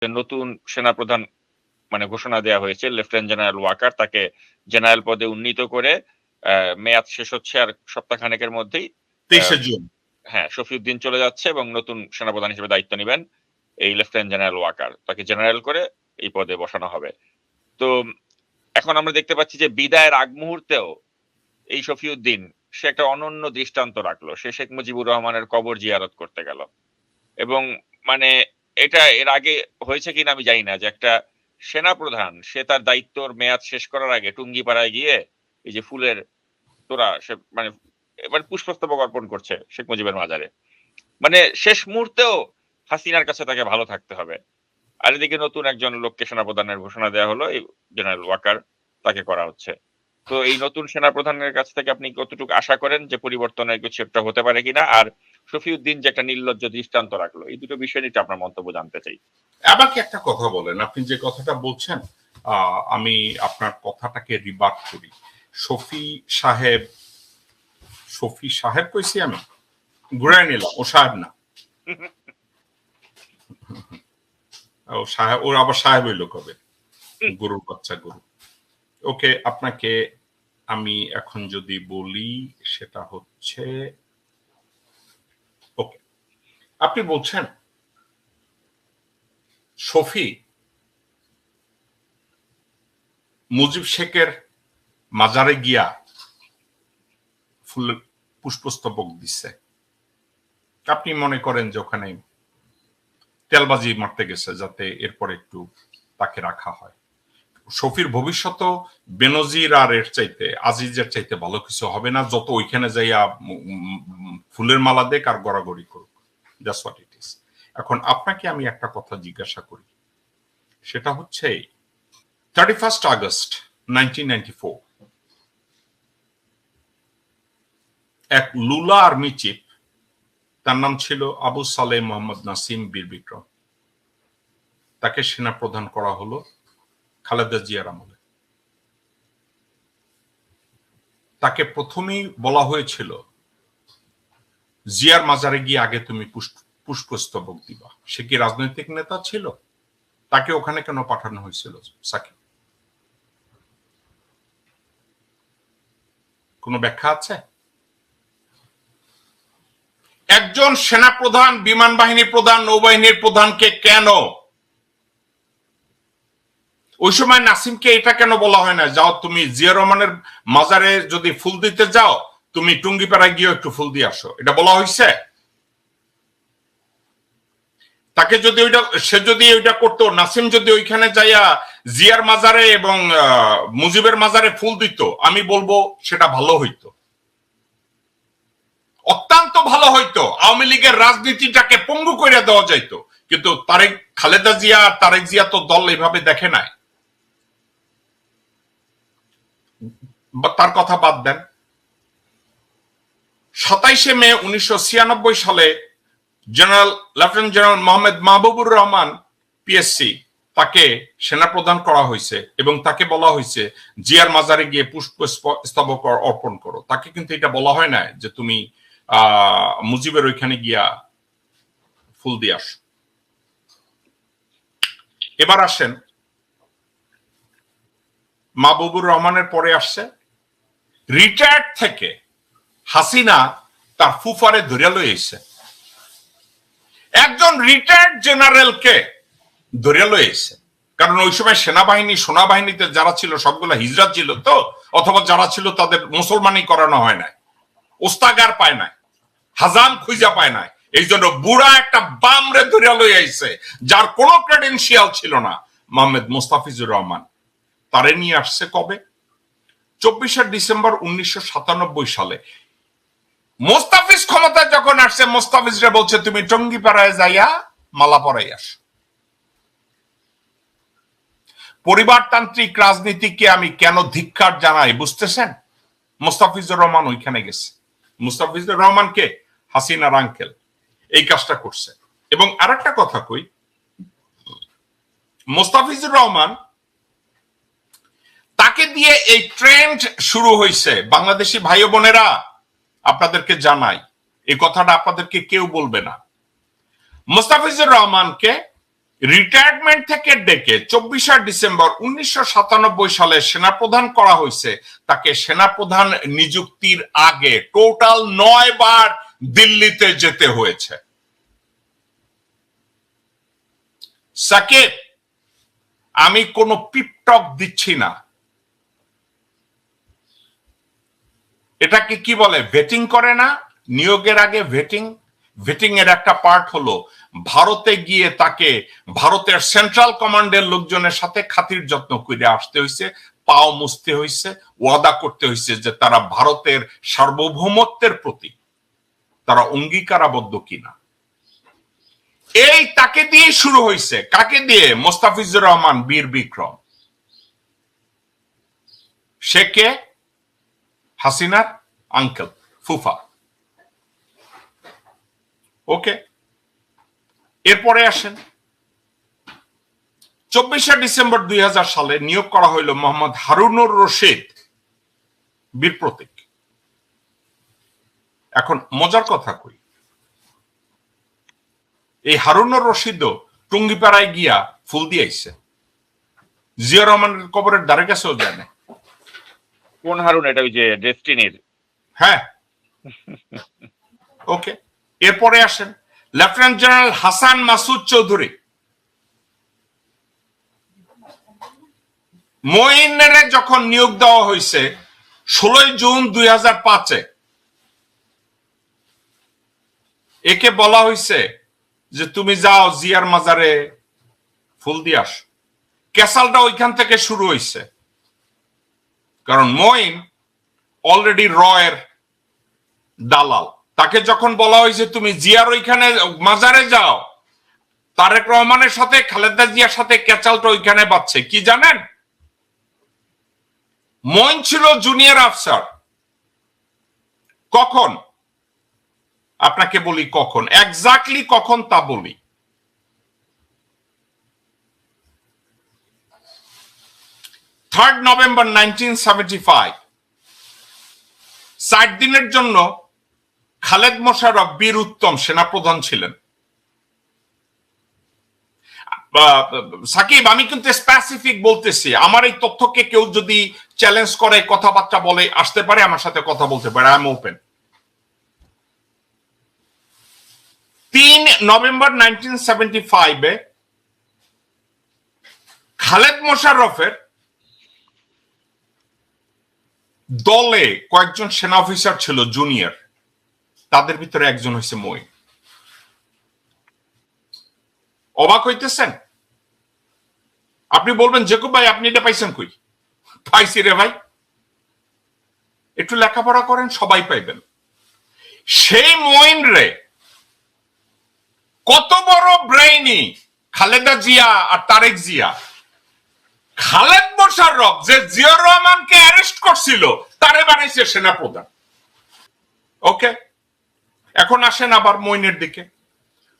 যে নতুন সেনাপ্রধান মানে ঘোষণা দেওয়া হয়েছে লেফটেন্যান্ট জেনারেল ওয়াকার তাকে জেনারেল পদে উন্নীত করে মেয়াদ শেষ হচ্ছে আর সপ্তাহখানেকের মধ্যেই তেইশে জুন। হ্যাঁ শফিউদ্দিন চলে যাচ্ছে এবং নতুন সেনাপ্রধান হিসেবে দায়িত্ব নেবেন এই লেফটেন্যান্ট জেনারেল ওয়াকার তাকে জেনারেল করে এই পদে বসানো হবে। তো এখন আমরা দেখতে পাচ্ছি যে বিদায়ের আগ মুহূর্তেও এই শফিউদ্দিন সে একটা অনন্য দৃষ্টান্ত রাখল। সে শেখ মুজিবুর রহমানের কবর জিয়ারত করতে গেল। এবং মানে এটা এর আগে হয়েছে কিনা আমি জানি না, যে একটা সেনাপ্রধান, সে তার দায়িত্বর মেয়াদ শেষ করার আগে টুঙ্গিপাড়ায় গিয়ে এই যে ফুলের তোরা সে মানে এবার পুষ্পস্তবক অর্পণ করছে শেখ মুজিবের মাজারে। মানে শেষ মুহূর্তেও হাসিনার কাছে তাকে ভালো থাকতে হবে। আর এদিকে নতুন একজন লোককে সেনাপ্রধানের ঘোষণা দেওয়া হলো, এই জেনারেল ওয়াকার, তাকে করা হচ্ছে। তো এই নতুন সেনাপ্রধানের কাছ থেকে আপনি কতটুকু আশা করেন যে পরিবর্তনের কিছু একটা হতে পারে কিনা? আর শফিউদ্দিন যে একটা নির্লজ্জ দৃষ্টান্ত রাখল, এই দুটো বিষয় নিয়ে আপনার মন্তব্য জানতে চাই। আমাকে একটা কথা বলেন, আপনি যে কথাটা বলছেন আমি আপনার কথাটাকে রিবার্ট করি। শফি সাহেব শফি সাহেব কইছি আমি? ঘুরাই নিলাম, ও সাহেব না। ও সাহেব, ওর আবার সাহেব হইল কবে? গরুর বাচ্চা, গরু। ওকে, আপনাকে আমি এখন যদি বলি, সেটা হচ্ছে আপনি বলছেন, শফি মুজিব শেখের মাজারে গিয়া ফুল পুষ্পস্তবক দিচ্ছে আপনি মনে করেন যে ওখানে তেলবাজি মারতে গেছে যাতে এরপর একটু তাকে রাখা হয়। শফির ভবিষ্যৎ বেনজির আর এর চাইতে, আজিজের চাইতে ভালো কিছু হবে না, যত ওইখানে যাইয়া ফুলের মালা দেখ আর গড়াগড়ি করুক। দ্যাটস হোয়াট ইট ইজ এখন আপনাকে আমি একটা কথা জিজ্ঞাসা করি। সেটা হচ্ছে থার্টি ফার্স্ট আগস্ট এক লুলা আর্মি চিফ, তার নাম ছিল আবু সালে মোহাম্মদ নাসিম বীর বিক্রম। তাকে সেনা প্রদান করা হলো খালেদা জিয়ার আমলে। তাকে প্রথমেই বলা হয়েছিল জিয়ার মাজারে গিয়ে আগে তুমি পুষ্প- পুষ্পস্তবক দিবা। সে কি রাজনৈতিক নেতা ছিল? তাকে ওখানে কেন পাঠানো হয়েছিল, সাকিব? কোনো ব্যাখ্যা আছে? একজন সেনা প্রধান বিমান বাহিনী প্রধান, নৌবাহিনীর প্রধানকে কেন? ওই সময় নাসিমকে এটা কেন বলা হয় না? যাও, তুমি জিয়া রহমানের মাজারে যদি ফুল দিতে যাও তুমি টুঙ্গিপাড়ায় গিয়ে একটু ফুল দিয়ে আসো। এটা বলা হয়েছে তাকে যদি ওইটা, সে যদি ওইটা করতো, নাসিম যদি ওইখানে যাইয়া জিয়ার মাজারে এবং মুজিবের মাজারে ফুল দিত, আমি বলব সেটা ভালো হইতো। অত্যন্ত ভালো হইতো। আওয়ামী লীগের রাজনীতিটাকে পঙ্গু করে দেওয়া যাইতো। কিন্তু তারেক, খালেদা জিয়া তারেক জিয়া তো দল এইভাবে দেখে নাই। তার কথা বাদ দেন। সাতাইশে মে উনিশশো ছিয়ানব্বই সালে general lieutenant general Mohammad Mahbubur Rahman PSC তাকে সেনা প্রদান করা হয়েছে এবং তাকে বলা হয়েছে, জিয়ার মাজারে গিয়ে পুষ্প স্তবক অর- অর্পণ করো। তাকে কিন্তু এটা বলা হয় না যে তুমি মুজিবের ওইখানে গিয়া ফুল দিয়ে আস। এবার আসেন, মাহবুবুর রহমানের পরে আসছে রিটায়ার্ড থেকে হাসিনা তার ফুফারে ধরে লই এসে একজন রিটায়ার্ড জেনারেলকে লই এসে কারণ ওই সময় সেনাবাহিনী, সোনাবাহিনীতে যারা ছিল, সবগুলো হিজরাত ছিল তো, অথবা যারা ছিল তাদের মুসলমানি করানো হয় নাই, ওস্তাগার পায় নাই, হাজাম খুঁজা পায় নাই। এই জন্য বুড়া একটা বামরে ধরে লই আইছে, যার কোনো ক্রেডেন্সিয়াল ছিল না, মোহাম্মদ মুস্তাফিজুর রহমান। তারে নিয়ে আসছে কবে? চব্বিশে ডিসেম্বর উনিশশো সাতানব্বই সালে। মোস্তাফিজ ক্ষমতায় যখন আসছে, মোস্তাফিজরা বলছে, তুমি টঙ্গিপাড়ায় যাইয়া মালা পরাই আস। পরিবারতান্ত্রিক রাজনীতিকে আমি কেন ধিক্কার জানাই, বুঝতেছেন? মোস্তাফিজুর রহমান ওইখানে গেছে। মুস্তাফিজুর রহমানকে হাসিনার আঙ্কেল এই কাজটা করছে। এবং আরেকটা কথা কই, মোস্তাফিজুর রহমান তাকে দিয়ে এই ট্রেন্ড শুরু হয়েছে বাংলাদেশি ভাই বোনেরা আপনাদেরকে জানাই, এই কথাটা আপনাদেরকে কেউ বলবে না। মোস্তাফিজুর রহমানকে রিটায়ারমেন্ট থেকে ডেকে চব্বিশে ডিসেম্বর উনিশশো সালে সেনাপ্রধান করা হয়েছে, তাকে সেনাপ্রধান নিযুক্তির আগে টোটাল নয় বার দিল্লিতে যেতে হয়েছে। সাকিব, আমি কোনো পিপটক দিচ্ছি না। এটাকে কি বলে? ভেটিং করে না? নিয়োগের আগে ভেটিং? ভেটিং এর একটা পার্ট হলো, ভারতে গিয়ে তাকে ভারতের সেন্ট্রাল কমান্ডের লোকজনের সাথে খাতির যত্ন করে আসতে হয়েছে, পাও মুছতে হয়েছে, ওয়াদা করতে হয়েছে যে তারা ভারতের সার্বভৌমত্বের প্রতি তারা অঙ্গীকারাবদ্ধ কিনা? এই তাকে দিয়ে শুরু হয়েছে। কাকে দিয়ে? মোস্তাফিজুর রহমান, বীর বিক্রম। সে কে? হাসিনার আঙ্কেল ফুফা ওকে এরপরে আসেন। চব্বিশে ডিসেম্বর দুই সালে নিয়োগ করা হইল মোহাম্মদ হারুনুর রশিদ, বীর প্রতীক। এখন মজার কথা কই। এই হারুনুর রশিদও টুঙ্গিপাড়ায় গিয়া ফুল দিয়ে আইছে জিয়া রহমানের কবরের দ্বারে কাছেও যায় কোন হারুন? এটা ওই যে ডেস্টিনির। হ্যাঁ। ওকে। এরপরে আসেন লেফটেন্যান্ট জেনারেল হাসান মাসুদ চৌধুরী। মইনের যখন নিয়োগ দেওয়া হয়েছে ষোলোই জুন দুই হাজার পাঁচে, একে বলা হয়েছে যে তুমি যাও জিয়ার মাজারে ফুল দিয়ে আস। ক্যাসালটা ওইখান থেকে শুরু হয়েছে। কারণ মইন অলরেডি রয়ের দালাল। তাকে যখন বলা হয়েছে, তুমি জিয়ার ওইখানে মাজারে যাও। তারেক রহমানের সাথে, খালেদা জিয়ার সাথে ক্যাচালটা ওইখানে বাচ্ছে কি জানেন? মইন ছিল জুনিয়র আফসার কখন? আপনাকে বলি কখন। এক্স্যাক্টলি কখন তা বলি। Third November nineteen seventy five ষাট দিনের জন্য খালেদ মোশারফ বীর উত্তম সেনাপ্রধান ছিলেন। সাকিব, আমি কিন্তু স্পেসিফিক বলতেছি, আমার এই তথ্যকে কেউ যদি চ্যালেঞ্জ করে, কথাবার্তা বলে, আসতে পারে, আমার সাথে কথা বলতে পারে আই এম ওপেন তিন নভেম্বর নাইনটিন সেভেন্টি ফাইভে খালেদ মোশাররফের দলে কয়েকজন সেনা অফিসার ছিল জুনিয়র তাদের ভিতরে একজন হয়েছে মই। অবাক হইতেছেন? আপনি বলবেন, জেকুব ভাই, আপনি এটা পাইছেন কই? পাইছি রে ভাই। একটু লেখাপড়া করেন, সবাই পাইবেন। সেই মইন রে, কত বড় ব্রেইনি, খালেদা জিয়া আর তারেক জিয়া। খালেদ মোশাররফ যে জিয়াউর রহমানকে অ্যারেস্ট করছিল, তারে বানাইছে সেনাপ্রধান। ওকে? এখন আসেন আবার মইনের দিকে।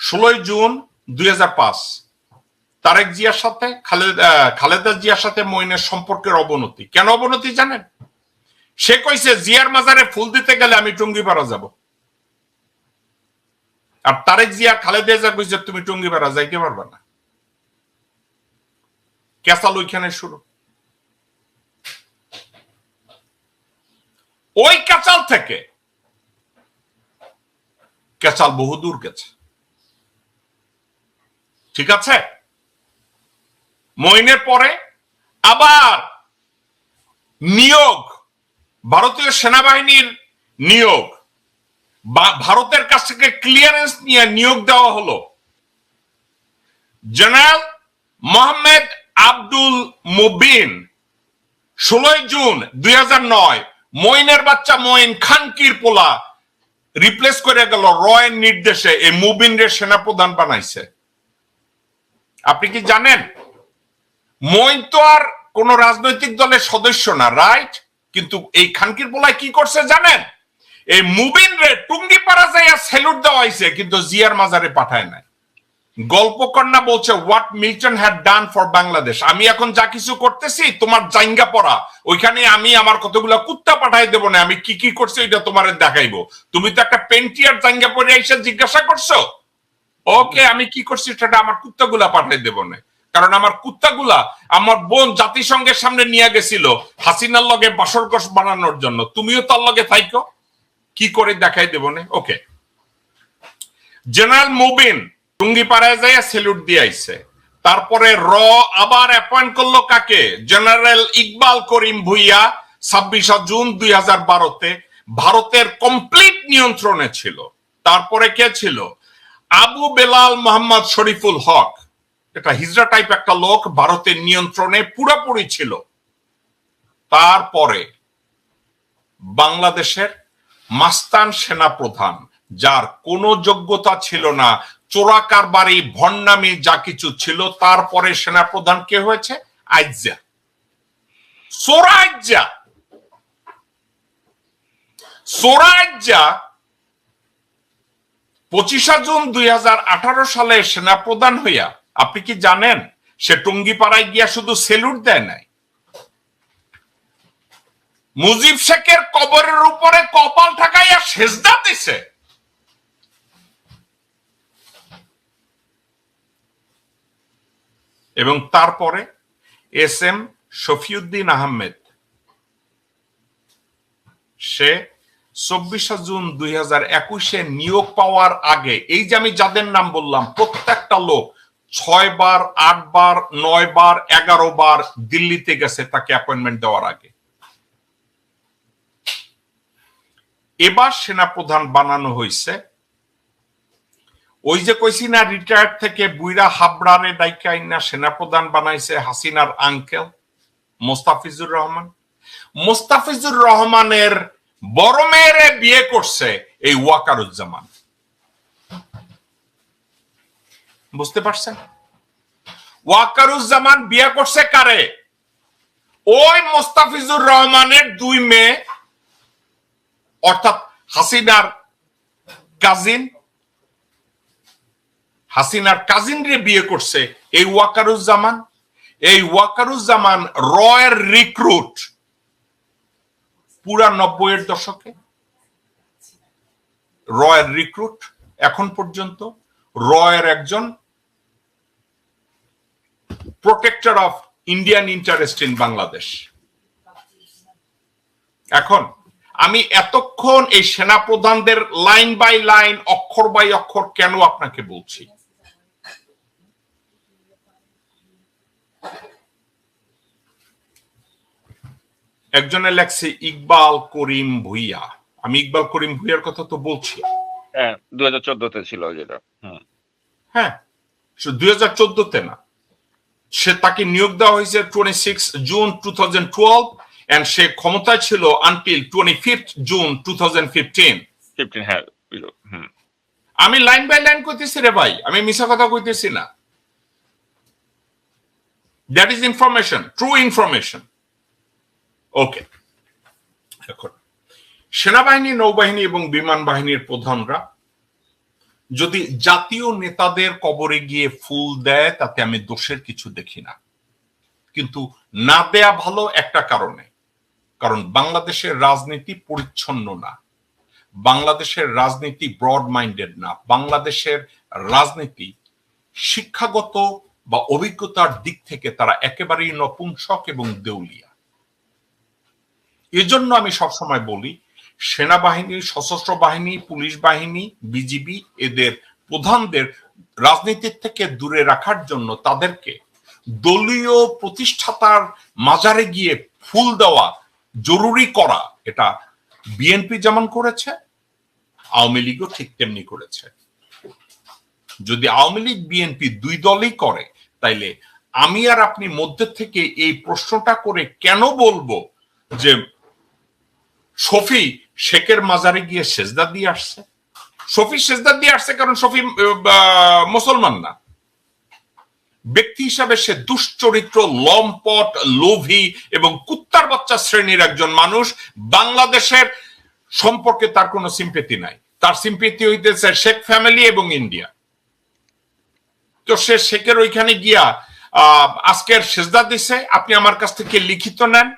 ষোলোই জুন দুই তারেক জিয়ার সাথে, খালেদ খালেদা জিয়ার সাথে মইনের সম্পর্কের অবনতি। কেন অবনতি জানেন? সে কইছে, জিয়ার মাজারে ফুল দিতে গেলে আমি টুঙ্গিপাড়া যাব। আর তারেক জিয়া খালেদা জিয়া কইছে, তুমি টুঙ্গিপাড়া যাইতে পারবে না। ক্যাসাল ওইখানে শুরু। ওই ক্যাচাল থেকে ক্যাচাল বহুদূর গেছে। ঠিক আছে? মইনের পরে আবার নিয়োগ, ভারতীয় সেনাবাহিনীর নিয়োগ ভারতের কাছ থেকে ক্লিয়ারেন্স নিয়ে নিয়োগ দেওয়া হলো। জেনারেল মোহাম্মদ আব্দুল মুবিন, ষোলোই জুন দুই নয়, মইনের বাচ্চা মইন খানকির পোলা রিপ্লেস করে গেল রয়ের নির্দেশে, এই মুবিনের সেনাপ্রধান বানাইছে। আপনি কি জানেন? মইন তো আর কোন রাজনৈতিক দলের সদস্য না রাইট কিন্তু এই খানকির পোলায় কি করছে জানেন? এই মুবিন রে টুঙ্গি পাড়া যাইয়া সেলুট দেওয়া হয়েছে কিন্তু জিয়ার মাজারে পাঠায় নাই। গল্পকন্যা বলছে what Milton had done for Bangladesh আমি এখন যা কিছু করতেছি, তোমার জাইঙ্গা পড়া। ওইখানে আমি আমার কতগুলা কুত্তা পাঠাই দেবো না, আমি কি কি করছি এটা তোমার দেখাইবো। তুমি তো একটা পেন্টিয়ার জাইঙ্গা পরে এসে জিজ্ঞাসা করছ? ওকে, আমি কি করছি সেটা আমার কুত্তাগুলা পাঠাই দেব না। কারণ আমার কুত্তাগুলা আমার বোন জাতিসংঘের সামনে নিয়ে গেছিল হাসিনার লগে বাসর গোস বানানোর জন্য। তুমিও তার লগে থাইকো। কি করে দেখাই দেব না? ওকে। জেনারেল মুবিন টুঙ্গিপাড়ায় যাইয়া সেলুট দিয়ে আইছে। তারপরে র আবার অ্যাপয়েন্ট করল কাকে? জেনারেল ইকবাল করিম ভুইয়া, ছাব্বিশে জুন দুই হাজার বারোতে। ভারতের কমপ্লিট নিয়ন্ত্রণে ছিল। তারপরে কে ছিল? আবু বেলাল মোহাম্মদ শরীফুল হক। এটা হিজরা টাইপ একটা লোক, ভারতের নিয়ন্ত্রণে পুরোপুরি ছিল। তারপরে বাংলাদেশের মাস্তান সেনা প্রধান যার কোনো যোগ্যতা ছিল না চোরা কারবারি ভণ্ডামি যা কিছু ছিল, তারপরে সেনা প্রধান কে হয়েছে? আইজা সোরাজ্জা সোরাজ্জা পঁচিশা জুন দুই হাজার আঠারো সালে সেনা প্রধান হইয়া, আপনি কি জানেন? সে টুঙ্গিপাড়ায় গিয়া শুধু সেলুট দেয় নাই। মুজিব শেখের কবরের উপরে কপাল ঠাকাইয়া সেজদা দিছে। এবং তারপরে এস এম শফিউদ্দিন আহমেদ। সে চব্বিশে জুন দুই হাজার একুশে নিয়োগ পাওয়ার আগে, এই যে আমি যাদের নাম বললাম, প্রত্যেকটা লোক ছয় বার, আট বার, নয় বার, এগারো বার দিল্লিতে গেছে তাকে অ্যাপয়েন্টমেন্ট দেওয়ার আগে। এবার সেনাপ্রধান বানানো হয়েছে ওই যে কইছি না রিটায়ার থেকে বুইরা হাবড়ারে ডাইকাইনা সেনাপ্রধান বানাইছে হাসিনার আঙ্কেল মোস্তাফিজুর রহমান। মোস্তাফিজুর রহমানের বড় মেয়েরে বিয়ে করছে এই ওয়াকারুজ্জামান। বুঝতে পারছেন? ওয়াকারুজ্জামান বিয়ে করছে কারে? ওই মোস্তাফিজুর রহমানের দুই মেয়ে, অর্থাৎ হাসিনার কাজিন হাসিনার কাজিন রে বিয়ে করছে এই ওয়াকারুজ্জামান। এই ওয়াকারুজ্জামান রয়ের রিক্রুট পুরা নব্বইয়ের দশকে। রয়ের রিক্রুট এখন পর্যন্ত। রয়ের একজন protector of Indian interest in Bangladesh এখন আমি এতক্ষণ এই সেনা প্রধানদের লাইন বাই লাইন অক্ষর বাই অক্ষর কেন আপনাকে বলছি? একজনে লেখছে ইকবাল করিম ভুইয়া। আমি ইকবাল করিম ভুইয়ার কথা তো বলছি। হ্যাঁ দু হাজার চোদ্দতে ছিল যেটা। হুম। হ্যাঁ দুই হাজার চোদ্দতে না। সে তাকে নিয়োগ দেওয়া হয়েছে twenty six June two thousand twelve and সে ক্ষমতায় ছিল until twenty fifth June two thousand fifteen fifteen হ্যাঁ আমি লাইন বাই লাইন কইতেছি রে ভাই আমি মিশা কথা কইতেছি না। That is information true information okay এখন, সেনাবাহিনী, নৌবাহিনী এবং বিমান বাহিনীর প্রধানরা যদি জাতীয় নেতাদের কবরে গিয়ে ফুল দেয়, তাতে আমি দোষের কিছু দেখি না। কিন্তু না দেয়া ভালো একটা কারণে। কারণ বাংলাদেশের রাজনীতি পরিচ্ছন্ন না। বাংলাদেশের রাজনীতি ব্রড মাইন্ডেড না। বাংলাদেশের রাজনীতি শিক্ষাগত বা অভিজ্ঞতার দিক থেকে তারা একেবারেই নপুংসক এবং দেউলিয়া। এজন্য আমি সবসময় বলি, সেনাবাহিনী, সশস্ত্র বাহিনী, পুলিশ বাহিনী, বিজিবি এদের প্রধানদের রাজনীতির থেকে দূরে রাখার জন্য তাদেরকে দলীয় প্রতিষ্ঠাতার মাজারে গিয়ে ফুল দেওয়া জরুরি করা, এটা বিএনপি যেমন করেছে, আওয়ামী লীগও ঠিক তেমনি করেছে। যদি আওয়ামী লীগ বিএনপি দুই দলই করে, তাইলে আমি আর আপনি মধ্যে থেকে এই প্রশ্নটা করে কেন বলব যে শফি শেখের মাজারে গিয়ে সেজদা দিয়ে আসছে। শফি সেজদা দিয়ে আসছে কারণ শফি মুসলমান না। ব্যক্তি হিসাবে সে দুশ্চরিত্র, লম্পট, লোভী এবং কুত্তার বাচ্চা শ্রেণির একজন মানুষ। বাংলাদেশের সম্পর্কে তার কোনো সিম্পেতি নাই। তার সিম্পেতি হইতেছে শেখ ফ্যামিলি এবং ইন্ডিয়া তো সে শেখের ওইখানে গিয়া আজকের সেজদা দিছে। আপনি আমার কাছ থেকে লিখিত নেন।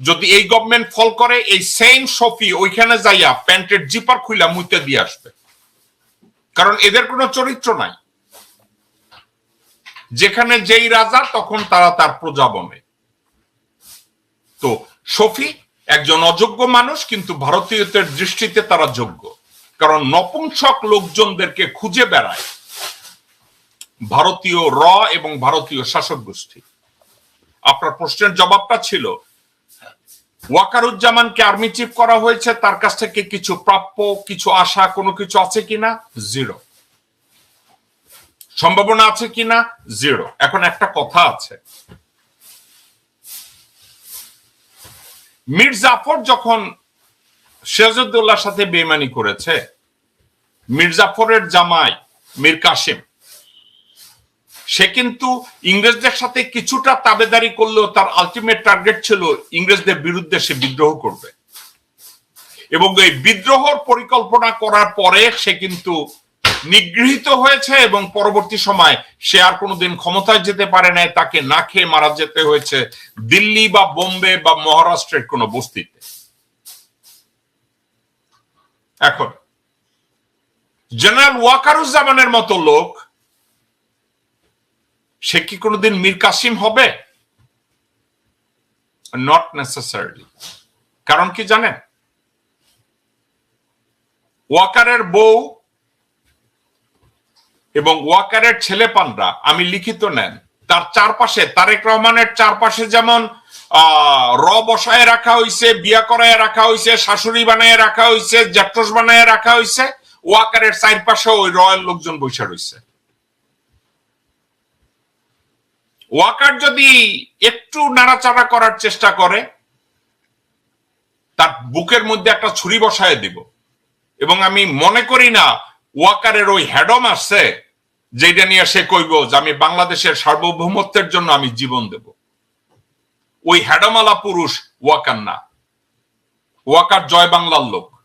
যদি এই গভর্নমেন্ট ফল করে, এই সেম শফি ওইখানে যাইয়া প্যান্টের জিপার খুইলা মুইতে দিয়ে আসবে। কারণ এদের কোনো চরিত্র নাই। যেখানে যেই রাজা, তখন তারা তার প্রজা বনে। তো সফি একজন অযোগ্য মানুষ, কিন্তু ভারতীয়দের দৃষ্টিতে তারা যোগ্য। কারণ নপুংসক লোকজনদেরকে খুঁজে বেড়ায় ভারতীয় র এবং ভারতীয় শাসক গোষ্ঠী আপনার প্রশ্নের জবাবটা ছিল ওয়াকারুজ্জামানকে আর্মি চিফ করা হয়েছে, তার কাছ থেকে কিছু প্রাপ্য, কিছু আশা, কোনো কিছু আছে কিনা? জিরো সম্ভাবনা আছে কিনা? জিরো এখন একটা কথা আছে। মীর জাফর যখন সিরাজউদ্দৌলার সাথে বেমানি করেছে, মীর জাফরের জামাই মীর কাসিম সে কিন্তু ইংরেজদের সাথে কিছুটা তাবেদারি করলেও তার আলটিমেট টার্গেট ছিল ইংরেজদের বিরুদ্ধে সে বিদ্রোহ করবে। এবং এই বিদ্রোহর পরিকল্পনা করার পরে সে কিন্তু নিগৃহীত হয়েছে এবং পরবর্তী সময় সে আর কোনোদিন ক্ষমতায় যেতে পারে নাই, তাকে না খেয়ে মারা যেতে হয়েছে দিল্লি বা বোম্বে বা মহারাষ্ট্রের কোন বস্তিতে। এখন, জেনারেল ওয়াকারুজ্জামানের মতো লোক সে কি কোনোদিন মীর কাসিম হবে? নট নেসেসারিলি কারণ কি জানেন? ওয়াকারের বউ এবং ওয়াকারের ছেলে পানরা আমি লিখিত নেন, তার চারপাশে, তারেক রহমানের চারপাশে যেমন র বসায় রাখা হয়েছে বিয়া করায় রাখা হয়েছে শাশুড়ি বানায় রাখা হয়েছে জ্যাঠস বানায় রাখা হয়েছে ওয়াকারের চারপাশে ওই রয়্যাল লোকজন বসে রইছে। ওয়াকার যদি একটু নাড়াচাড়া করার চেষ্টা করে, তার বুকের মধ্যে একটা ছুরি বসায় দিব। এবং আমি মনে করি না ওয়াকারের ওই হ্যাডম আসছে যেটা নিয়ে সে কইব যে আমি বাংলাদেশের সার্বভৌমত্বের জন্য আমি জীবন দেব। ওই হ্যাডমালা পুরুষ ওয়াকার না। ওয়াকার জয় বাংলার লোক।